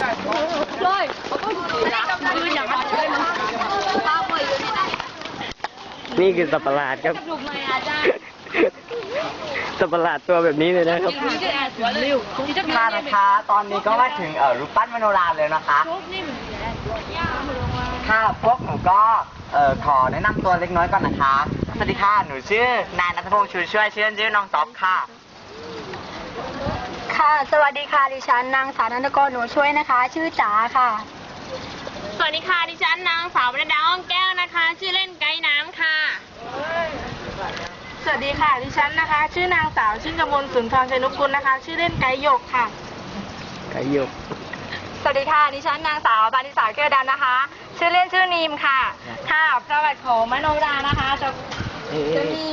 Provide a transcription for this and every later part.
เลยคืออย่างนั้นเลยมั้งป้าป่วยอยู่ที่ไหนนี่คือสัตว์ประหลาดครับลูกไม่อาจารย์สัตว์ประหลาดตัวแบบนี้เลยนะครับคือจะแอบสวนเร็วที่จะมีค่ะนะคะ ตอนนี้ก็มาถึงเอ่อรูปปั้นมโนราเลยนะคะ ค่ะพวกหนูก็เอ่อขอแนะนำตัวเล็กน้อยก่อนนะคะ สวัสดีค่ะ หนูชื่อนายนัทพงศ์ชูช่วยชื่อเล่นชื่อน้องต๊อบค่ะ ค่ะ สวัสดีค่ะ ดิฉันนางสาวนันทกรหนูช่วยนะคะ ชื่อจ๋าค่ะ สวัสดีค่ะ ดิฉันนางสาวบรรดาอ้อมแก้วนะคะ ชื่อเล่นไกด์น้ำค่ะ สวัสดีค่ะ ดิฉันนะคะ ชื่อนางสาวชื่อกมลสุนทรชัยนุกุลนะคะ ชื่อเล่นไก่หยกค่ะ ไก่หยก สวัสดีค่ะ ดิฉันนางสาวบานิสาแก้วดำนะคะ ชื่อเล่นชื่อนีมค่ะ ค่ะ ประวัติของมโนรานะคะจะจะมี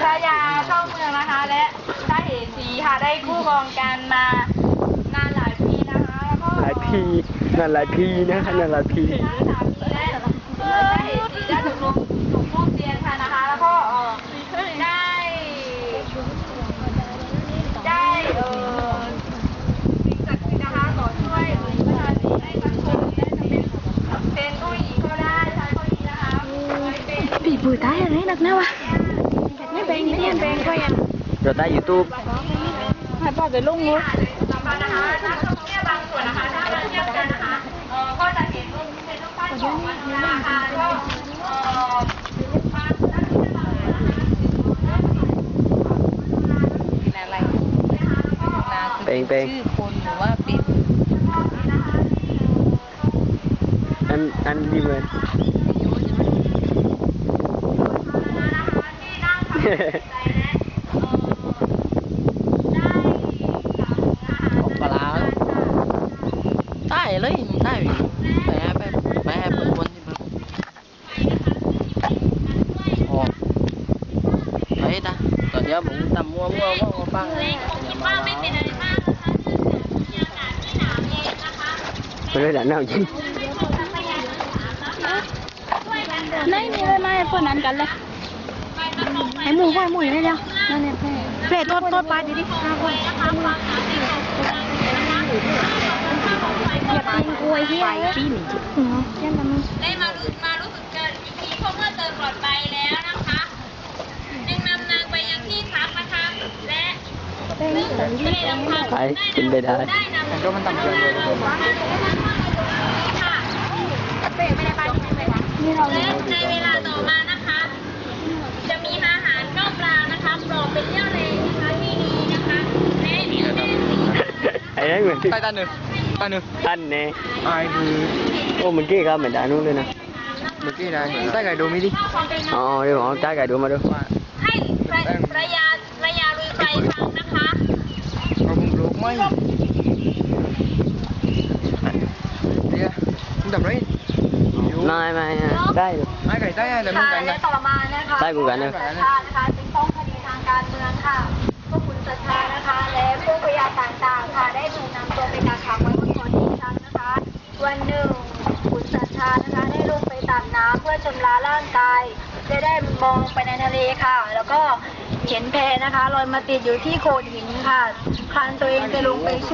พระยาเข้าเมืองนะคะ และพระเหสี ค่ะได้คู่ครองกันมานานหลายปีนะคะแล้วก็หลายพีนั่นหลายพีนะนั่นหลายพีสามีและเอ่อพระเหสีได้ถูกลงถูกร่วมเรียนค่ะนะคะ แล้วก็เอ่อได้ ได้เอ่อสิ่งศักดิ์สิทธิ์นะคะต่อช่วยประชาชนให้สังคมได้เป็นเป็นผู้หญิงก็ได้ชายก็ดีนะคะเป็นปีปุ๋ยตายอะไรหนักแน่วะไม่เป็นไม่เป็นเป็นก็ยัง เราได้ยูทูบ ให้พ่อไปลงงูสำคัญนะคะนักท่องเที่ยวบางส่วนนะคะถ้ามาเที่ยวกันนะคะเอ่อก็จะเห็นรูปเป็นรูปปั้นของมโนราค่ะก็เอ่อมานักท่องเที่ยวบางส่วนนะคะอะไรเป่งเป่งชื่อคนหรือว่าเป็นอันอันดีเหมือน ปลาร้าได้เลยได้แม่ไปแม่เป็นคนที่แบบออกไปตาตอนเดี๋ยวผมตำมัวมัวว่ามาฟัง คิดว่าไม่เป็นอะไรมากนะคะเนื่องจากบรรยากา ศไม่หนาวเย็นะคะไม่ได้ด่าหน้าจริงไม่มีเลยไม่พวกนั้นกันเลยไอ้หมูควายหมูอยู่ได้ยังนั่นเนี่ยแพร่แพร่ต้นต้นปลาดีดิอย่าตีนกล้วยที่ไอ้ที่หนีอือแค่นั้นได้มารู้มารู้สึกกันอีกทีเพราะเมื่อเจอปลอดภัยแล้วนะคะจึงนำนางไปยังที่พักนะคะ และ ไม่ได้นำพาไปเป็นไปได้ได้นำก็มันต่ำเกินเลยค่ะนี่เราและในเวลาต่อมานะคะ จะมีอาหารข้าวปลานะคะปลอกเป็นเลี้ยวเลยนะคะที่ดีนะคะและมีแม่สีไอ้นั่นเหมือนใต้ตาหนึ่งตาหนึ่งท่านเน่ไอ้คือโอ้เมื่อกี้ครับเหมือนด่านู้นเลยนะเมื่อกี้นายใต้ไก่ดูมิดิอ๋อเดี๋ยวผมเอาจ้าไก่ดูมาดูให้พระพระยาพระยาลุยไฟฟังนะคะ เราบุกลุกไหมเดี๋ยวมึงทำไร ไม่ไม่ได้ดูไอ้ไก่ใต้ไอ้แต่มึงค่ะไก่และนะต่อมานะคะได้กูกันนะศรัทธานะคะจึงต้องคดีทางการเมืองค่ะพวกคุณศรัทธานะคะและพวกพยานต่างๆค่ะได้ถูกนำตัวไปกักขังไว้บนเกาะอีกครั้งนะคะ วันหนึ่งคุณศรัทธานะคะได้ลงไปตักน้ำเพื่อชำระร่างกายได้ได้มองไปในทะเลค่ะ แล้วก็เห็นแพนะคะลอยมาติดอยู่ที่โขดหินค่ะคลานตัวเองจะลงไปช่วย